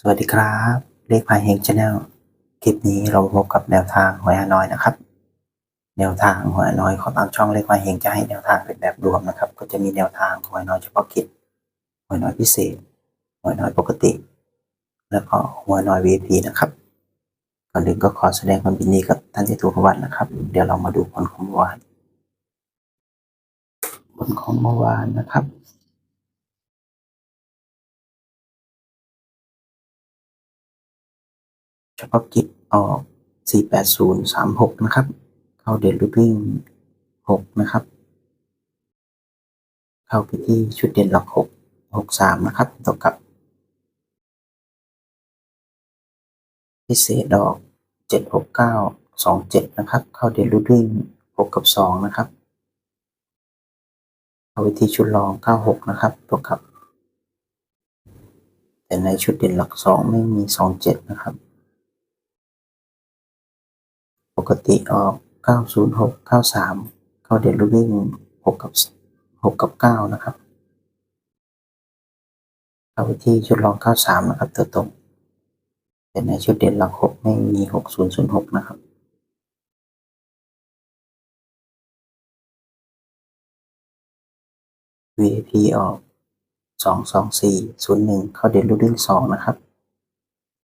สวัสดีครับ เลขพายเฮงชาแนลคลิปนี้เราพบกับแนวทางหวยฮานอยนะครับ แนวทางหวยฮานอยของทางช่องเลขพายเฮงจะให้แนวทางเป็นแบบรวมนะครับ ก็จะมีแนวทางหวยฮานอยเฉพาะกิจหวยฮานอยพิเศษหวยฮานอยปกติ แล้วก็หวยฮานอย VIP นะครับก่อนอื่นก็ขอแสดงความยินดีกับท่านที่ถูกรางวัลนะครับ เดี๋ยวเรามาดูผลของเมื่อวานผลของเมื่อวานนะครับ เฉพาะกิจออก 48036 นะครับ เข้าเด่นลูวิ่ง6นะครับ เข้าไปที่ชุดเด่นหลัก 6 63 นะครับตกกับ พิเศษดอก 769 27 นะครับ เข้าเด่นลูวิ่ง6กับ 2 นะครับเข้าไปที่ชุดรอง 96 นะครับตกกับ แต่ในชุดเด่นหลัก 2 ไม่มี 27 นะครับ ปกติออก 906 93เข้าเด่นลูกวิ่ง6กับ6กับ 9 นะครับเข้าไปที่ชุดรอง 93 นะครับตัวตรง แต่ในชุดเด่นหลัก 6 ไม่มี 6006 นะครับ VIP ออก 224 01 เข้าเด่นลูกวิ่ง2นะครับ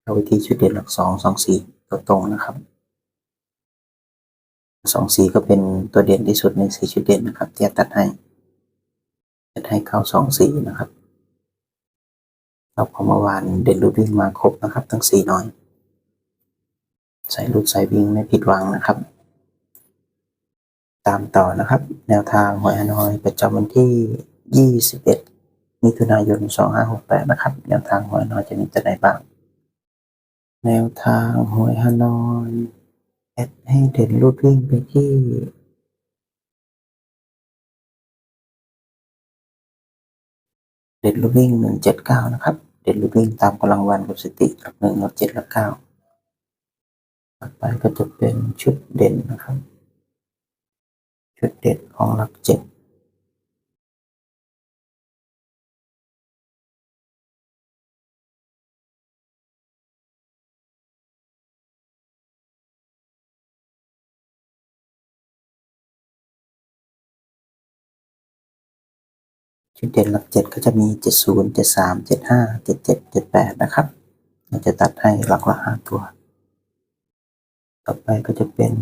เข้าไปที่ชุดเด่นหลัก 2 24 ตัวตรงนะครับ สองสีก็เป็นตัวเด่นที่สุดในสีชุดเด่นนะครับที่ตัดให้จะให้เข้าสองสีนะครับเราพอเมื่อวานเด่นรูดวิ่งมาครบนะครับ ทั้งสีหน้อย ใส่รูดใส่วิ่งไม่ผิดหวังนะครับ ตามต่อนะครับ แนวทางหวยฮานอยประจำวันที่ 21 มิถุนายน 2568 นะครับ แนวทางหวยฮานอยจะมีตัวไหนบ้าง แนวทางหวยฮานอย แอดให้เด่นรูดวิ่งไปที่เด่นรูดวิ่งหนึ่งเจ็ดเก้านะครับ เด่นรูดวิ่งตามกำลังวันกับสติหลักหนึ่งหลักเจ็ดหลักเก้าต่อไปก็จะเป็นชุดเด่นนะครับ ชุดเด่นของหลักเจ็ด เด่นหลักเจ็ดก็จะมีเจ็ดศูนย์เจ็ดสามเจ็ดห้าเจ็ดเจ็ดเจ็ดแปดนะครับเราจะตัดให้หลักละห้าตัว ต่อไปก็จะเป็น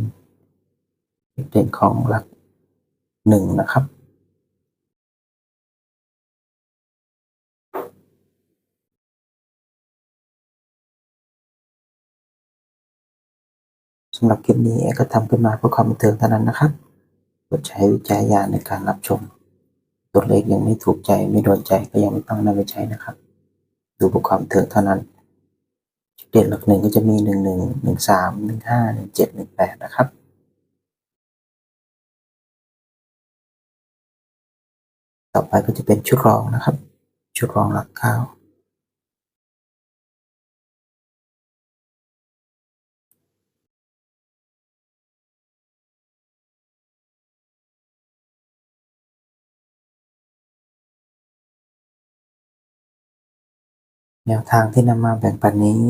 เด่นของหลักหนึ่งนะครับสำหรับคลิปนี้ก็ทำขึ้นมาเพื่อความบันเทิงเท่านั้นนะครับโปรดใช้วิจารณญาณในการรับชม ตัวเลขยังไม่ถูกใจไม่โดนใจก็ยังไม่ต้องนำไปใช้นะครับ ดูเพื่อความบันเทิงเท่านั้นจุดเด่นหลักหนึ่งก็จะมีหนึ่งหนึ่งหนึ่งสามหนึ่งห้าหนึ่งเจ็ดหนึ่งแปดนะครับต่อไปก็จะเป็นชุดรองนะครับ ชุดรองหลักเก้า แนวทางที่นำมาแบ่งปันนี้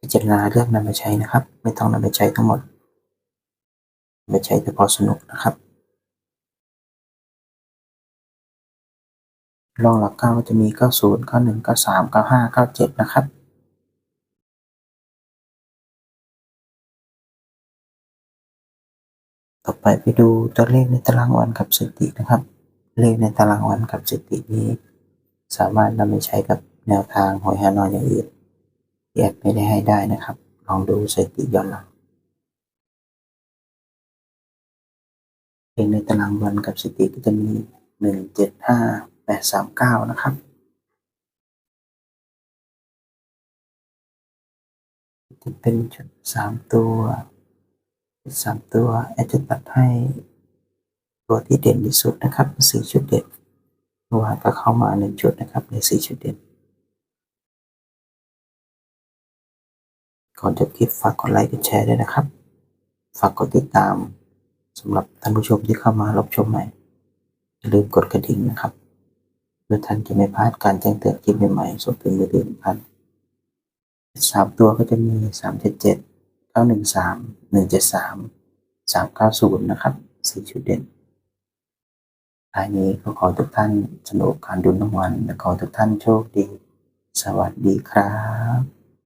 พิจารณาเลือกนำไปใช้นะครับ ไม่ต้องนำไปใช้ทั้งหมดไปใช้แต่พอสนุกนะครับรองหลักเก้าจะมี 90 91 93 95 97 นะครับ ต่อไปไปดูตัวเลขในตารางวันกับสถิตินะครับ เลขในตารางวันกับสถิตินี้ สามารถนำไปใช้กับ แนวทางหวยฮานอยอย่างอื่นแอดไม่ได้ให้ได้นะครับ ลองดูสถิติย้อนหลังเลขในตารางวันกับสถิติก็จะมี 1 7 5 8 3 9 นะครับจะเป็นชุดสามตัวสามตัวแอดจะตัดให้ตัวที่เด่นที่สุดนะครับสี่ชุดเด่นเมื่อวาก็เข้ามาหนึ่งชุดนะครับในสี่ชุดเด่น ก่อนจบคลิปฝากกดไลค์กดแชร์ด้วยนะครับ ฝากกดติดตามสำหรับท่านผู้ชมที่เข้ามารับชมใหม่ อย่าลืมกดกระดิ่งนะครับเพื่อท่านจะไม่พลาดการแจ้งเตือนคลิปใหม่ๆส่งถึงมือถือท่านสามตัวก็จะมีสามเจ็ดเจ็ดเก้าหนึ่งสามหนึ่งเจ็ดสามสามเก้าศูนย์นะครับสี่ชุดเด่นท้ายนี้ก็ขอทุกท่านสนุกการดูน้ำวันและขอทุกท่านโชคดี สวัสดีครับ